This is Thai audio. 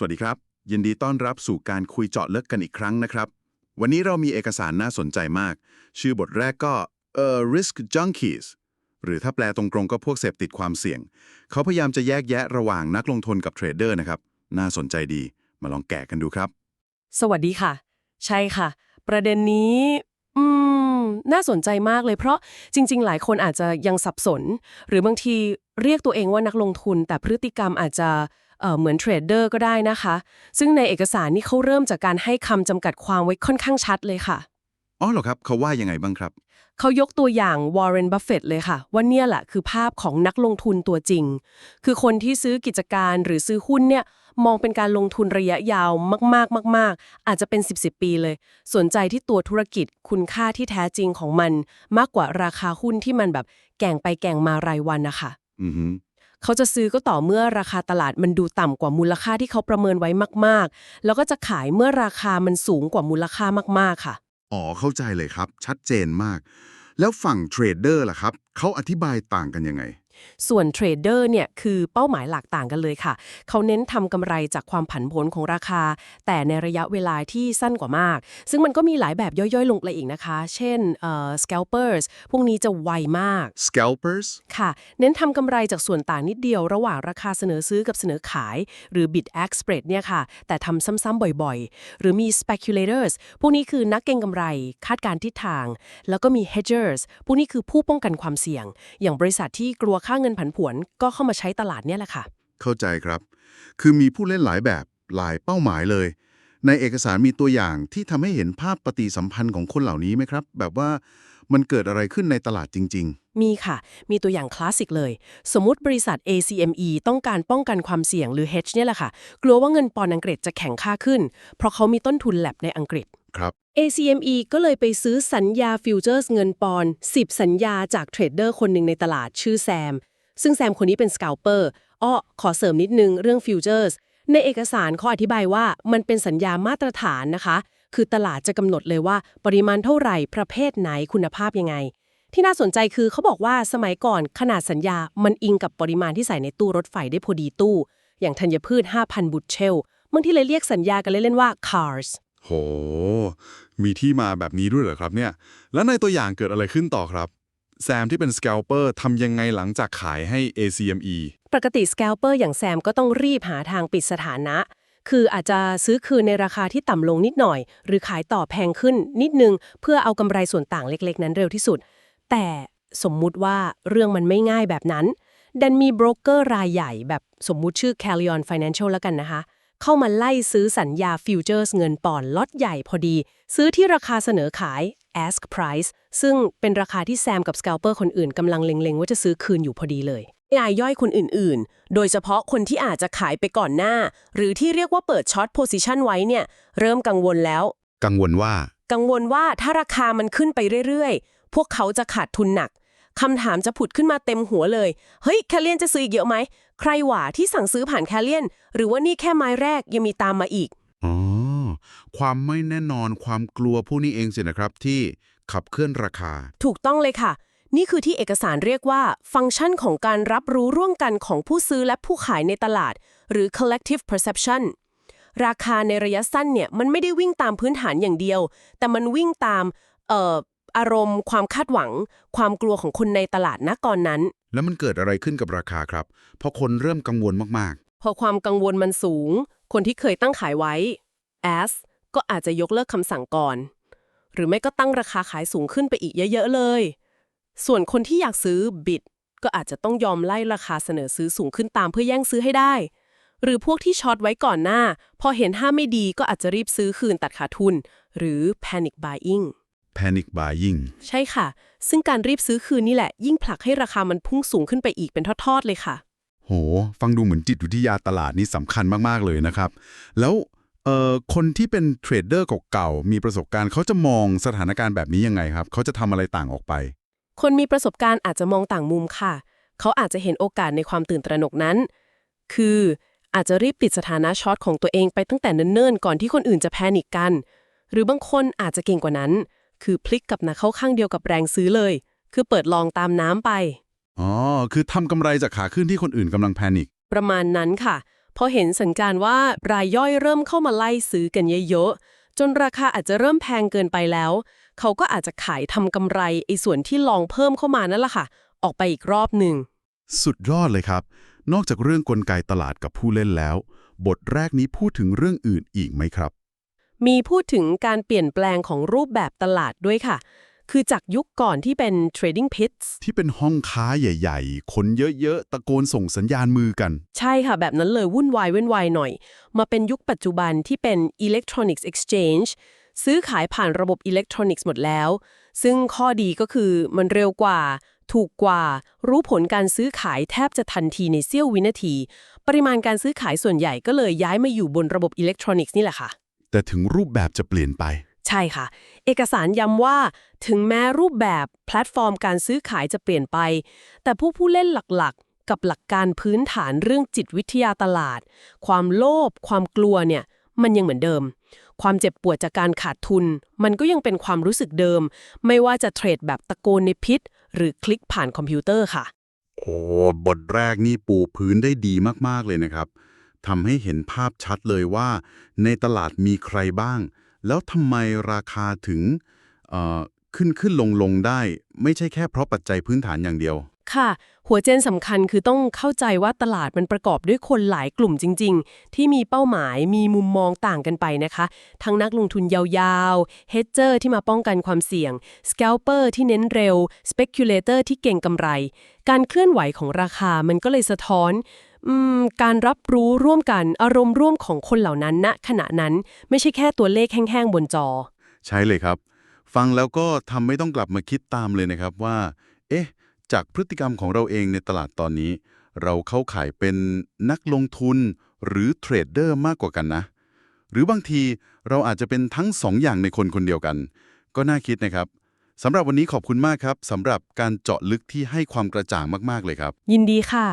สวัสดีครับ ยินดีต้อนรับสู่การคุยเจาะลึกกันอีกครั้งนะครับ วันนี้เรามีเอกสารน่าสนใจมาก ชื่อบทแรกก็เอ่อ risk junkies หรือถ้าแปลตรงๆก็พวกเสพติดความเสี่ยง เขาพยายามจะแยกแยะระหว่างนักลงทุนกับเทรดเดอร์นะครับ น่าสนใจดี มาลองแกะกันดูครับ สวัสดีค่ะ ใช่ค่ะ ประเด็นนี้อืมน่าสนใจมากเลยเพราะจริง ๆ หลายคนอาจจะยังสับสน หรือบางทีเรียกตัวเองว่านักลงทุน แต่พฤติกรรมอาจจะ เอ่อเหมือนเทรดเดอร์ก็ได้นะคะ ซึ่งในเอกสารนี่เขาเริ่มจากการให้คำจำกัดความไว้ค่อนข้างชัดเลยค่ะ อ๋อเหรอครับ เขาว่ายังไงบ้างครับ เขายกตัวอย่างวอร์เรนบัฟเฟตเลยค่ะ ว่าเนี่ยแหละคือภาพของนักลงทุนตัวจริง คือคนที่ซื้อกิจการหรือซื้อหุ้นเนี่ยมองเป็นการลงทุนระยะยาวมากๆมาก ๆ อาจจะเป็น 10บสปีเลย สนใจที่ตัวธุรกิจคุณค่าที่แท้จริงของมัน มากกว่าราคาหุ้นที่มันแบบแก่งไปแก่งมารายวันนะคะอือฮึ เขาจะซื้อก็ต่อเมื่อราคาตลาดมันดูต่ำกว่ามูลค่าที่เขาประเมินไว้มาก ๆ แล้วก็จะขายเมื่อราคามันสูงกว่ามูลค่ามาก ๆ ค่ะ อ๋อ เข้าใจเลยครับ ชัดเจนมาก แล้วฝั่งเทรดเดอร์ล่ะครับ เขาอธิบายต่างกันยังไง ส่วนเทรดเดอร์เนี่ยคือเป้าหมายหลักต่างกันเลยค่ะ เขาเน้นทำกำไรจากความผันผวนของราคา แต่ในระยะเวลาที่สั้นกว่ามาก ซึ่งมันก็มีหลายแบบย่อยๆ ลงไปอีกนะคะ เช่นเอ่อ scalpers พวกนี้จะไวมาก scalpers ค่ะ เน้นทำกำไรจากส่วนต่างนิดเดียว ระหว่างราคาเสนอซื้อกับเสนอขาย หรือ bid ask spread เนี่ยค่ะ แต่ทำซ้ำๆบ่อยๆ หรือมี speculators พวกนี้คือนักเก็งกำไร คาดการณ์ทิศทาง แล้วก็มี hedgers พวกนี้คือผู้ป้องกันความเสี่ยง อย่างบริษัทที่กลัวค่าเงินผันผวนก็เข้ามาใช้ตลาดเนี่ยแหละค่ะ เข้าใจครับ คือมีผู้เล่นหลายแบบหลายเป้าหมายเลย ในเอกสารมีตัวอย่างที่ทำให้เห็นภาพปฏิสัมพันธ์ของคนเหล่านี้ไหมครับ แบบว่ามันเกิดอะไรขึ้นในตลาดจริงมีค่ะ มีตัวอย่างคลาสสิกเลย สมมุติบริษัท ACME ต้องการป้องกันความเสี่ยงหรือ hedge เนี่ยแหละค่ะ กลัวว่าเงินปอนด์อังกฤษจะแข็งค่าขึ้น เพราะเขามีต้นทุนแลบในอังกฤษๆครับ ACME ก็เลยไปซื้อสัญญาฟิวเจอร์สเงินปอนด์10 สัญญาจากเทรดเดอร์คนหนึ่งในตลาดชื่อแซม ซึ่งแซมคนนี้เป็นส c า l เปอร์อ้อขอเสริมนิดนึงเรื่องฟิวเจอร์สในเอกสารเขาอธิบายว่ามันเป็นสัญญามาตรฐานนะคะ คือตลาดจะกำหนดเลยว่าปริมาณเท่าไหร่ประเภทไหนคุณภาพยังไง ที่น่าสนใจคือเขาบอกว่าสมัยก่อนขนาดสัญญามันอิงกับปริมาณที่ใส่ในตู้รถไฟได้พอดีตู้ อย่างธัญพืช 5,000 บุตเชลบางที่เลยเรียกสัญญากันเล่นๆว่า cars โห มีที่มาแบบนี้ด้วยเหรอครับเนี่ย แล้วในตัวอย่างเกิดอะไรขึ้นต่อครับ แซมที่เป็น scalper ทำยังไงหลังจากขายให้ ACME ปกติ scalper อย่างแซมก็ต้องรีบหาทางปิดสถานะ คืออาจจะซื้อคืนในราคาที่ต่ำลงนิดหน่อย หรือขายต่อแพงขึ้นนิดนึง เพื่อเอากำไรส่วนต่างเล็กๆ นั้นเร็วที่สุด แต่สมมุติว่าเรื่องมันไม่ง่ายแบบนั้น ดันมีโบรกเกอร์รายใหญ่แบบสมมุติชื่อ c a l i o n Financial แล้วกันนะคะ เข้ามาไล่ซื้อสัญญาฟิวเจอร์สเงินปอนด์ล็อตใหญ่พอดี ซื้อที่ราคาเสนอขาย ask price ซึ่งเป็นราคาที่แซมกับ scalper คนอื่นกำลังเล็งๆ ว่าจะซื้อคืนอยู่พอดีเลยรายย่อยคนอื่นๆ โดยเฉพาะคนที่อาจจะขายไปก่อนหน้า หรือที่เรียกว่าเปิดช็อตโพซิชันไว้เนี่ย เริ่มกังวลแล้ว กังวลว่า กังวลว่าถ้าราคามันขึ้นไปเรื่อยๆ พวกเขาจะขาดทุนหนักคำถามจะผุดขึ้นมาเต็มหัวเลย เฮ้ย แคลเลียนจะซื้ออีกเยอะไหม ใครหว่าที่สั่งซื้อผ่านแคลเลียน หรือว่านี่แค่ไม้แรกยังมีตามมาอีก อ๋อ ความไม่แน่นอนความกลัวพวกนี้เองสินะครับที่ขับเคลื่อนราคา ถูกต้องเลยค่ะ นี่คือที่เอกสารเรียกว่า ฟังก์ชันของการรับรู้ร่วมกันของผู้ซื้อและผู้ขายในตลาด หรือ collective perception ราคาในระยะสั้นเนี่ยมันไม่ได้วิ่งตามพื้นฐานอย่างเดียว แต่มันวิ่งตามเอ่ออารมณ์ ความคาดหวัง ความกลัวของคนในตลาดณก่อนนั้น แล้วมันเกิดอะไรขึ้นกับราคาครับ เพราะคนเริ่มกังวลมากพอความกังวลมันสูง คนที่เคยตั้งขายไว้ as ก็อาจจะยกเลิกคำสั่งก่อน หรือไม่ก็ตั้งราคาขายสูงขึ้นไปอีกเยอะ ๆ เลย ส่วนคนที่อยากซื้อ bid ก็อาจจะต้องยอมไล่ราคาเสนอซื้อสูงขึ้นตามเพื่อแย่งซื้อให้ได้ หรือพวกที่ช็อตไว้ก่อนหน้า พอเห็นห้าไม่ดีก็อาจจะรีบซื้อคืนตัดขาดทุน หรือ panic buying ๆ panic buying ใช่ค่ะ ซึ่งการรีบซื้อคืนนี่แหละ ยิ่งผลักให้ราคามันพุ่งสูงขึ้นไปอีกเป็นทอดๆเลยค่ะ โห ฟังดูเหมือนจิตวิทยาตลาดนี่สำคัญมาก ๆ เลยนะครับ แล้ว เอ่อคนที่เป็นเทรดเดอร์เก่าๆมีประสบการณ์เขาจะมองสถานการณ์แบบนี้ยังไงครับ เขาจะทำอะไรต่างออกไป คนมีประสบการณ์อาจจะมองต่างมุมค่ะ เขาอาจจะเห็นโอกาสในความตื่นตระหนกนั้น คืออาจจะรีบปิดสถานะช็อตของตัวเองไปตั้งแต่เนิ่นๆ ก่อนที่คนอื่นจะแพนิกกัน หรือบางคนอาจจะเก่งกว่านั้น คือพลิกกลับนะเข้าข้างเดียวกับแรงซื้อเลย คือเปิดลองตามน้ำไป อ๋อ คือทำกำไรจากขาขึ้นที่คนอื่นกำลังแพนิค ประมาณนั้นค่ะ พอเห็นสัญญาณว่ารายย่อยเริ่มเข้ามาไล่ซื้อกันเยอะๆ จนราคาอาจจะเริ่มแพงเกินไปแล้ว เขาก็อาจจะขายทำกำไรไอ้ส่วนที่ลองเพิ่มเข้ามานั่นแหละค่ะ ออกไปอีกรอบหนึ่ง สุดยอดเลยครับ นอกจากเรื่องกลไกตลาดกับผู้เล่นแล้ว บทแรกนี้พูดถึงเรื่องอื่นอีกไหมครับ มีพูดถึงการเปลี่ยนแปลงของรูปแบบตลาดด้วยค่ะ คือจากยุคก่อนที่เป็น trading pits ที่เป็นห้องค้าใหญ่ ๆ คนเยอะ ๆ ตะโกนส่งสัญญาณมือกัน ใช่ค่ะ แบบนั้นเลยวุ่นวายเว้นวายหน่อย มาเป็นยุคปัจจุบันที่เป็น electronics exchange ซื้อขายผ่านระบบอิเล็กทรอนิกส์หมดแล้ว ซึ่งข้อดีก็คือมันเร็วกว่า ถูกกว่า รู้ผลการซื้อขายแทบจะทันทีในเสี้ยววินาที ปริมาณการซื้อขายส่วนใหญ่ก็เลยย้ายมาอยู่บนระบบอิเล็กทรอนิกส์นี่แหละค่ะ แต่ถึงรูปแบบจะเปลี่ยนไป ใช่ค่ะ เอกสารย้ำว่าถึงแม้รูปแบบแพลตฟอร์มการซื้อขายจะเปลี่ยนไป แต่ผู้ผู้เล่นหลักๆ กับหลักการพื้นฐานเรื่องจิตวิทยาตลาด ความโลภความกลัวเนี่ยมันยังเหมือนเดิม ความเจ็บปวดจากการขาดทุน มันก็ยังเป็นความรู้สึกเดิม ไม่ว่าจะเทรดแบบตะโกนในพิษ หรือคลิกผ่านคอมพิวเตอร์ค่ะ โอ้บทแรกนี่ปูพื้นได้ดีมากๆเลยนะครับทำให้เห็นภาพชัดเลยว่า ในตลาดมีใครบ้าง แล้วทำไมราคาถึงขึ้นขึ้นลงลงได้ ไม่ใช่แค่เพราะปัจจัยพื้นฐานอย่างเดียว ค่ะ หัวเจนสำคัญคือต้องเข้าใจว่าตลาดมันประกอบด้วยคนหลายกลุ่มจริง ๆ ที่มีเป้าหมายมีมุมมองต่างกันไปนะคะ ทั้งนักลงทุนยาวๆเฮดเจอร์ที่มาป้องกันความเสี่ยงสแกลเปอร์ที่เน้นเร็วสเปกุเลเตอร์ที่เก่งกำไร การเคลื่อนไหวของราคามันก็เลยสะท้อน การรับรู้ร่วมกันอารมณ์ร่วมของคนเหล่านั้นณขณะนั้นไม่ใช่แค่ตัวเลขแห้งๆบนจอ ใช่เลยครับ ฟังแล้วก็ทำไม่ต้องกลับมาคิดตามเลยนะครับว่า เอ๊ะ จากพฤติกรรมของเราเองในตลาดตอนนี้ เราเข้าขายเป็นนักลงทุนหรือเทรดเดอร์มากกว่ากันนะ หรือบางทีเราอาจจะเป็นทั้งสองอย่างในคนคนเดียวกัน ก็น่าคิดนะครับสำหรับวันนี้ขอบคุณมากครับสำหรับการเจาะลึกที่ให้ความกระจ่างมากๆเลยครับ ยินดีค่ะ